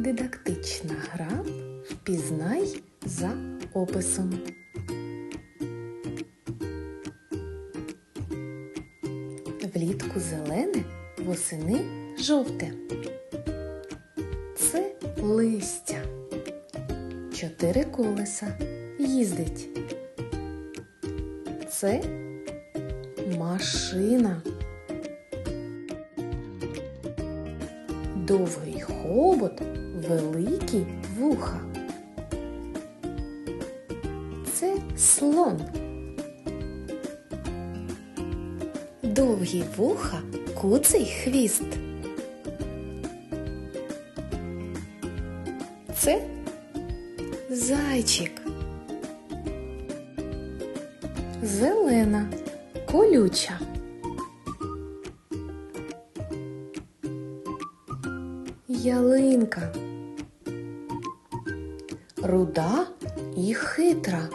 Дидактична гра Впізнай за описом. Влітку зелене, восени жовте. Це листя. Чотири колеса їздить. Це машина. Довгий хобот, великі вуха. Це слон. Довгі вуха, куций хвіст. Це зайчик. Зелена, колюча. Ялинка. Руда і хитра.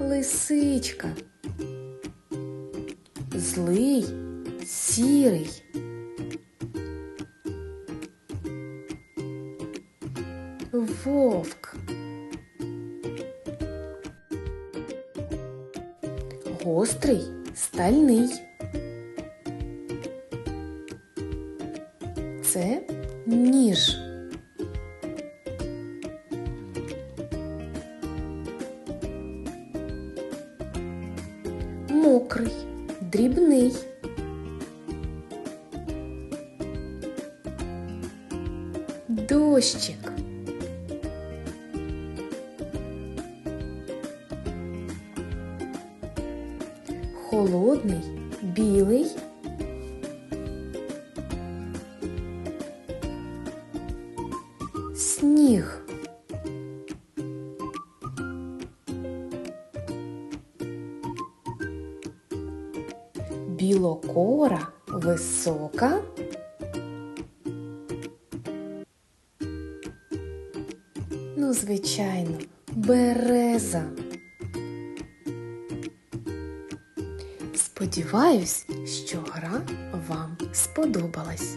Лисичка. Злий, сірий. Вовк. Гострий, стальний. Це ніж. Мокрий, дрібний. Дощик. Холодний, білий. Сніг. Білокора висока. Ну, звичайно, береза. Сподіваюсь, що гра вам сподобалась.